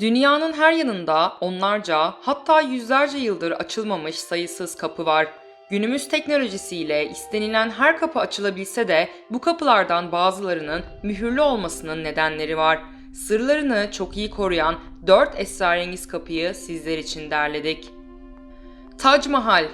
Dünyanın her yanında onlarca hatta yüzlerce yıldır açılmamış sayısız kapı var. Günümüz teknolojisiyle istenilen her kapı açılabilse de bu kapılardan bazılarının mühürlü olmasının nedenleri var. Sırlarını çok iyi koruyan 4 esrarengiz kapıyı sizler için derledik. Tac Mahal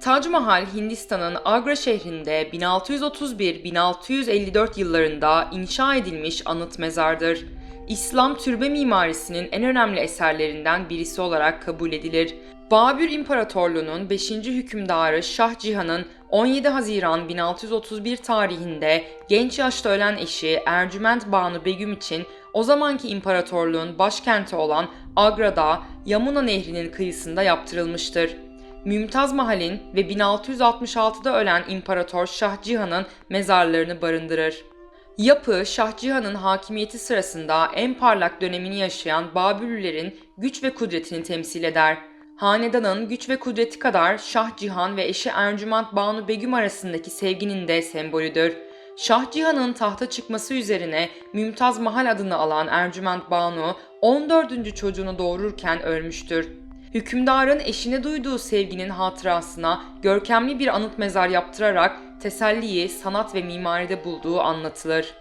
Tac Mahal, Hindistan'ın Agra şehrinde 1631-1654 yıllarında inşa edilmiş anıt mezardır. İslam türbe mimarisinin en önemli eserlerinden birisi olarak kabul edilir. Babür İmparatorluğu'nun 5. hükümdarı Şah Cihan'ın 17 Haziran 1631 tarihinde genç yaşta ölen eşi Ercüment Banu Begüm için o zamanki imparatorluğun başkenti olan Agra'da Yamuna Nehri'nin kıyısında yaptırılmıştır. Mümtaz Mahal'in ve 1666'da ölen İmparator Şah Cihan'ın mezarlarını barındırır. Yapı, Şah Cihan'ın hakimiyeti sırasında en parlak dönemini yaşayan Babürlülerin güç ve kudretini temsil eder. Hanedanın güç ve kudreti kadar Şah Cihan ve eşi Ercüment Banu Begüm arasındaki sevginin de sembolüdür. Şah Cihan'ın tahta çıkması üzerine Mümtaz Mahal adını alan Ercüment Banu 14. çocuğunu doğururken ölmüştür. Hükümdarın eşine duyduğu sevginin hatırasına görkemli bir anıt mezar yaptırarak teselliyi sanat ve mimaride bulduğu anlatılır.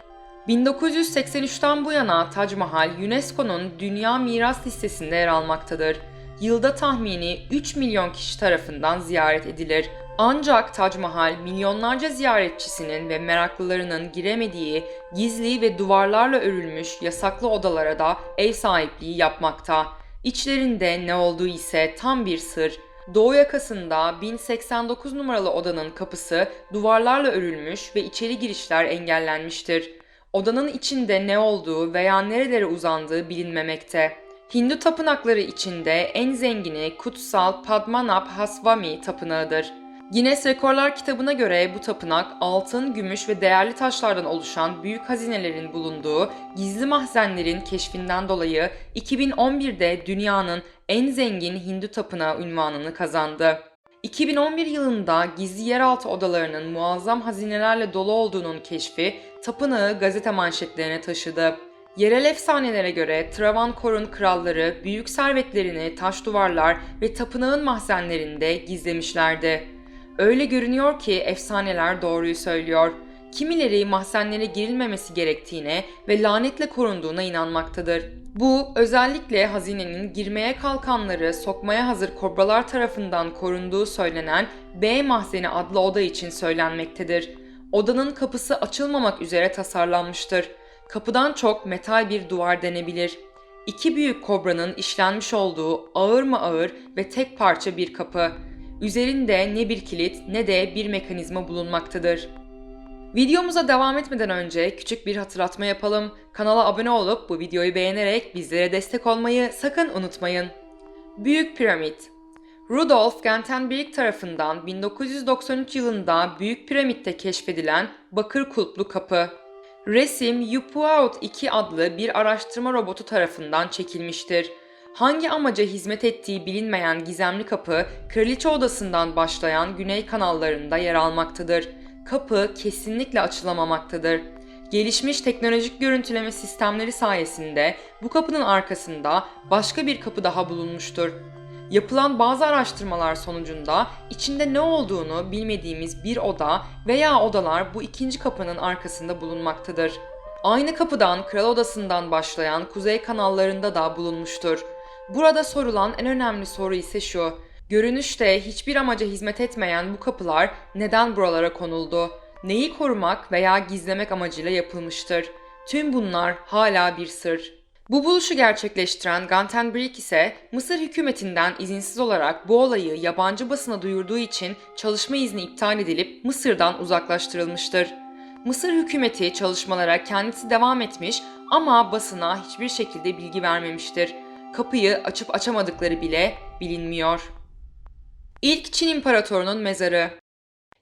1983'ten bu yana Tac Mahal UNESCO'nun Dünya Miras Listesi'nde yer almaktadır. Yılda tahmini 3 milyon kişi tarafından ziyaret edilir. Ancak Tac Mahal milyonlarca ziyaretçisinin ve meraklılarının giremediği gizli ve duvarlarla örülmüş yasaklı odalara da ev sahipliği yapmakta. İçlerinde ne olduğu ise tam bir sır. Doğu yakasında 1089 numaralı odanın kapısı duvarlarla örülmüş ve içeri girişler engellenmiştir. Odanın içinde ne olduğu veya nerelere uzandığı bilinmemekte. Hindu tapınakları içinde en zengini kutsal Padmanabh Hasvami tapınağıdır. Guinness Rekorlar kitabına göre bu tapınak altın, gümüş ve değerli taşlardan oluşan büyük hazinelerin bulunduğu gizli mahzenlerin keşfinden dolayı 2011'de dünyanın en zengin Hindu tapınağı unvanını kazandı. 2011 yılında gizli yeraltı odalarının muazzam hazinelerle dolu olduğunun keşfi tapınağı gazete manşetlerine taşıdı. Yerel efsanelere göre Travankor'un kralları büyük servetlerini taş duvarlar ve tapınağın mahzenlerinde gizlemişlerdi. Öyle görünüyor ki efsaneler doğruyu söylüyor. Kimileri mahzenlere girilmemesi gerektiğine ve lanetle korunduğuna inanmaktadır. Bu özellikle hazinenin girmeye kalkanları sokmaya hazır kobralar tarafından korunduğu söylenen B mahzeni adlı oda için söylenmektedir. Odanın kapısı açılmamak üzere tasarlanmıştır. Kapıdan çok metal bir duvar denebilir. İki büyük kobranın işlenmiş olduğu ağır mı ağır ve tek parça bir kapı. Üzerinde ne bir kilit ne de bir mekanizma bulunmaktadır. Videomuza devam etmeden önce küçük bir hatırlatma yapalım. Kanala abone olup bu videoyu beğenerek bizlere destek olmayı sakın unutmayın. Büyük Piramit Rudolf Gantenberg tarafından 1993 yılında Büyük Piramit'te keşfedilen bakır kulplu kapı. Resim Yupuaut 2 adlı bir araştırma robotu tarafından çekilmiştir. Hangi amaca hizmet ettiği bilinmeyen gizemli kapı, kraliçe odasından başlayan güney kanallarında yer almaktadır. Kapı kesinlikle açılamamaktadır. Gelişmiş teknolojik görüntüleme sistemleri sayesinde bu kapının arkasında başka bir kapı daha bulunmuştur. Yapılan bazı araştırmalar sonucunda içinde ne olduğunu bilmediğimiz bir oda veya odalar bu ikinci kapının arkasında bulunmaktadır. Aynı kapıdan kral odasından başlayan kuzey kanallarında da bulunmuştur. Burada sorulan en önemli soru ise şu. Görünüşte hiçbir amaca hizmet etmeyen bu kapılar neden buralara konuldu? Neyi korumak veya gizlemek amacıyla yapılmıştır? Tüm bunlar hala bir sır. Bu buluşu gerçekleştiren Gantenberg ise Mısır hükümetinden izinsiz olarak bu olayı yabancı basına duyurduğu için çalışma izni iptal edilip Mısır'dan uzaklaştırılmıştır. Mısır hükümeti çalışmalara kendisi devam etmiş ama basına hiçbir şekilde bilgi vermemiştir. Kapıyı açıp açamadıkları bile bilinmiyor. İlk Çin İmparatorunun mezarı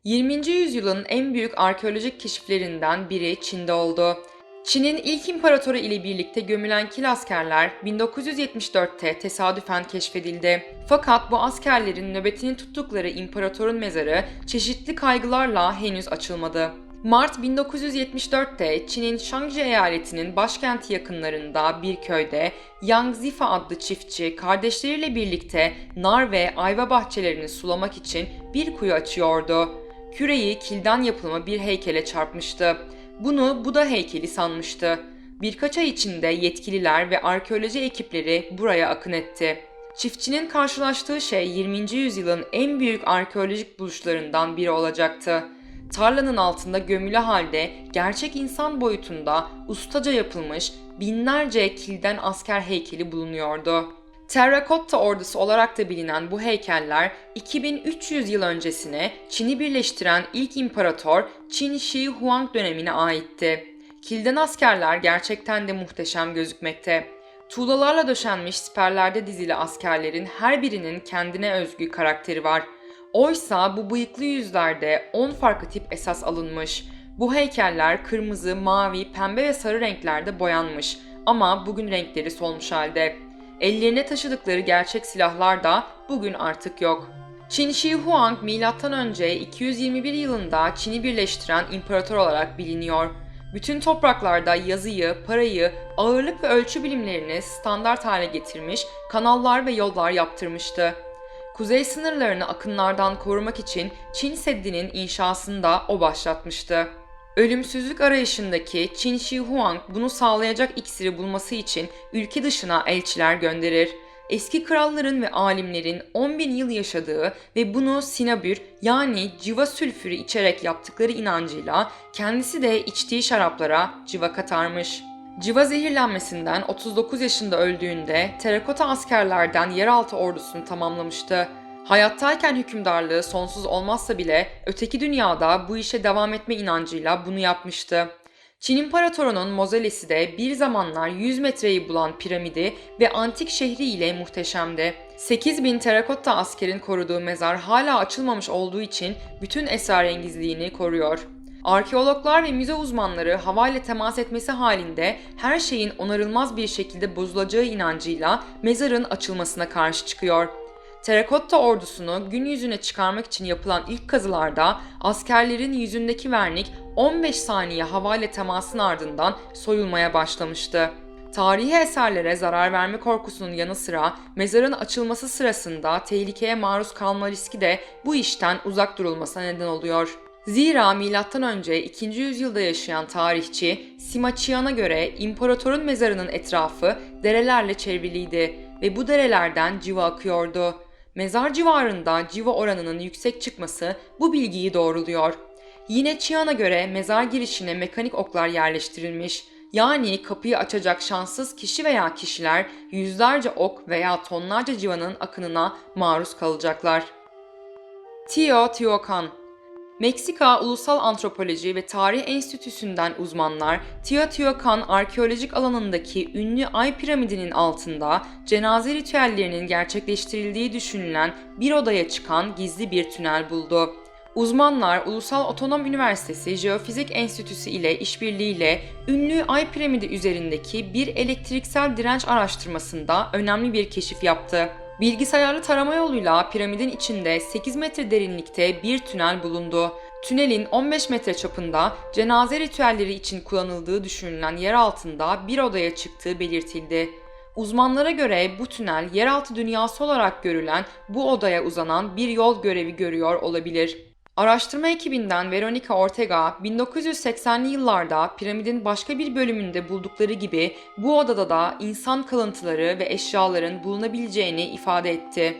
20. yüzyılın en büyük arkeolojik keşiflerinden biri Çin'de oldu. Çin'in ilk imparatoru ile birlikte gömülen kil askerler 1974'te tesadüfen keşfedildi. Fakat bu askerlerin nöbetini tuttukları imparatorun mezarı çeşitli kaygılarla henüz açılmadı. Mart 1974'te Çin'in Shanxi eyaletinin başkenti yakınlarında bir köyde Yang Zifa adlı çiftçi kardeşleriyle birlikte nar ve ayva bahçelerini sulamak için bir kuyu açıyordu. Küreyi kilden yapılma bir heykele çarpmıştı. Bunu Buda heykeli sanmıştı. Birkaç ay içinde yetkililer ve arkeoloji ekipleri buraya akın etti. Çiftçinin karşılaştığı şey 20. yüzyılın en büyük arkeolojik buluşlarından biri olacaktı. Tarlanın altında gömülü halde gerçek insan boyutunda ustaca yapılmış binlerce kilden asker heykeli bulunuyordu. Terrakotta ordusu olarak da bilinen bu heykeller 2300 yıl öncesine Çin'i birleştiren ilk imparator Qin Shi Huang dönemine aitti. Kilden askerler gerçekten de muhteşem gözükmekte. Tuğlalarla döşenmiş siperlerde dizili askerlerin her birinin kendine özgü karakteri var. Oysa bu bıyıklı yüzlerde 10 farklı tip esas alınmış. Bu heykeller kırmızı, mavi, pembe ve sarı renklerde boyanmış ama bugün renkleri solmuş halde. Ellerine taşıdıkları gerçek silahlar da bugün artık yok. Qin Shi Huang M.Ö. 221 yılında Çin'i birleştiren imparator olarak biliniyor. Bütün topraklarda yazıyı, parayı, ağırlık ve ölçü bilimlerini standart hale getirmiş, kanallar ve yollar yaptırmıştı. Kuzey sınırlarını akınlardan korumak için Çin Seddi'nin inşasını da o başlatmıştı. Ölümsüzlük arayışındaki Qin Shi Huang bunu sağlayacak iksiri bulması için ülke dışına elçiler gönderir. Eski kralların ve alimlerin 10 bin yıl yaşadığı ve bunu sinabür yani civa sülfürü içerek yaptıkları inancıyla kendisi de içtiği şaraplara civa katarmış. Civa zehirlenmesinden 39 yaşında öldüğünde terakota askerlerden yeraltı ordusunu tamamlamıştı. Hayattayken hükümdarlığı sonsuz olmazsa bile öteki dünyada bu işe devam etme inancıyla bunu yapmıştı. Çin İmparatorunun mozolesi de bir zamanlar 100 metreyi bulan piramidi ve antik şehri ile muhteşemdi. 8000 terakotta askerin koruduğu mezar hala açılmamış olduğu için bütün esrarengizliğini koruyor. Arkeologlar ve müze uzmanları havayla temas etmesi halinde her şeyin onarılmaz bir şekilde bozulacağı inancıyla mezarın açılmasına karşı çıkıyor. Terakotta ordusunu gün yüzüne çıkarmak için yapılan ilk kazılarda askerlerin yüzündeki vernik 15 saniye havayla temasın ardından soyulmaya başlamıştı. Tarihi eserlere zarar verme korkusunun yanı sıra mezarın açılması sırasında tehlikeye maruz kalma riski de bu işten uzak durulmasına neden oluyor. Zira M.Ö. 2. yüzyılda yaşayan tarihçi Sima Qian'a göre imparatorun mezarının etrafı derelerle çevriliydi ve bu derelerden civa akıyordu. Mezar civarında civa oranının yüksek çıkması bu bilgiyi doğruluyor. Yine Qian'a göre mezar girişine mekanik oklar yerleştirilmiş. Yani kapıyı açacak şanssız kişi veya kişiler yüzlerce ok veya tonlarca civanın akınına maruz kalacaklar. Teotihuacan Meksika Ulusal Antropoloji ve Tarih Enstitüsü'nden uzmanlar Teotihuacan arkeolojik alanındaki ünlü Ay piramidinin altında cenaze ritüellerinin gerçekleştirildiği düşünülen bir odaya çıkan gizli bir tünel buldu. Uzmanlar Ulusal Otonom Üniversitesi Jeofizik Enstitüsü ile işbirliğiyle ünlü Ay piramidi üzerindeki bir elektriksel direnç araştırmasında önemli bir keşif yaptı. Bilgisayarlı tarama yoluyla piramidin içinde 8 metre derinlikte bir tünel bulundu. Tünelin 15 metre çapında cenaze ritüelleri için kullanıldığı düşünülen yer altında bir odaya çıktığı belirtildi. Uzmanlara göre bu tünel yeraltı dünyası olarak görülen bu odaya uzanan bir yol görevi görüyor olabilir. Araştırma ekibinden Veronica Ortega, 1980'li yıllarda piramidin başka bir bölümünde buldukları gibi bu odada da insan kalıntıları ve eşyaların bulunabileceğini ifade etti.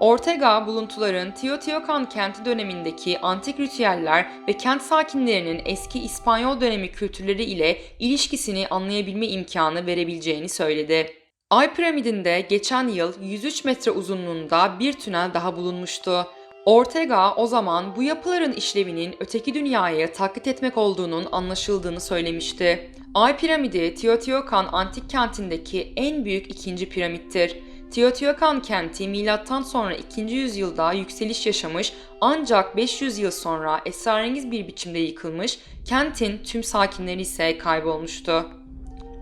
Ortega, buluntuların Teotihuacan kenti dönemindeki antik ritüeller ve kent sakinlerinin eski İspanyol dönemi kültürleri ile ilişkisini anlayabilme imkanı verebileceğini söyledi. Ay piramidinde geçen yıl 103 metre uzunluğunda bir tünel daha bulunmuştu. Ortega o zaman bu yapıların işlevinin öteki dünyayı taklit etmek olduğunun anlaşıldığını söylemişti. Ay piramidi Teotihuacan antik kentindeki en büyük ikinci piramittir. Teotihuacan kenti milattan sonra 2. yüzyılda yükseliş yaşamış ancak 500 yıl sonra esrarengiz bir biçimde yıkılmış, kentin tüm sakinleri ise kaybolmuştu.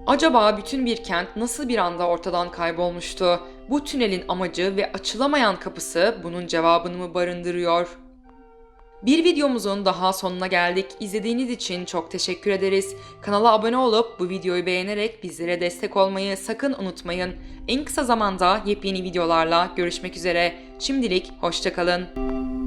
Acaba bütün bir kent nasıl bir anda ortadan kaybolmuştu? Bu tünelin amacı ve açılamayan kapısı bunun cevabını mı barındırıyor? Bir videomuzun daha sonuna geldik. İzlediğiniz için çok teşekkür ederiz. Kanala abone olup bu videoyu beğenerek bizlere destek olmayı sakın unutmayın. En kısa zamanda yepyeni videolarla görüşmek üzere. Şimdilik hoşçakalın.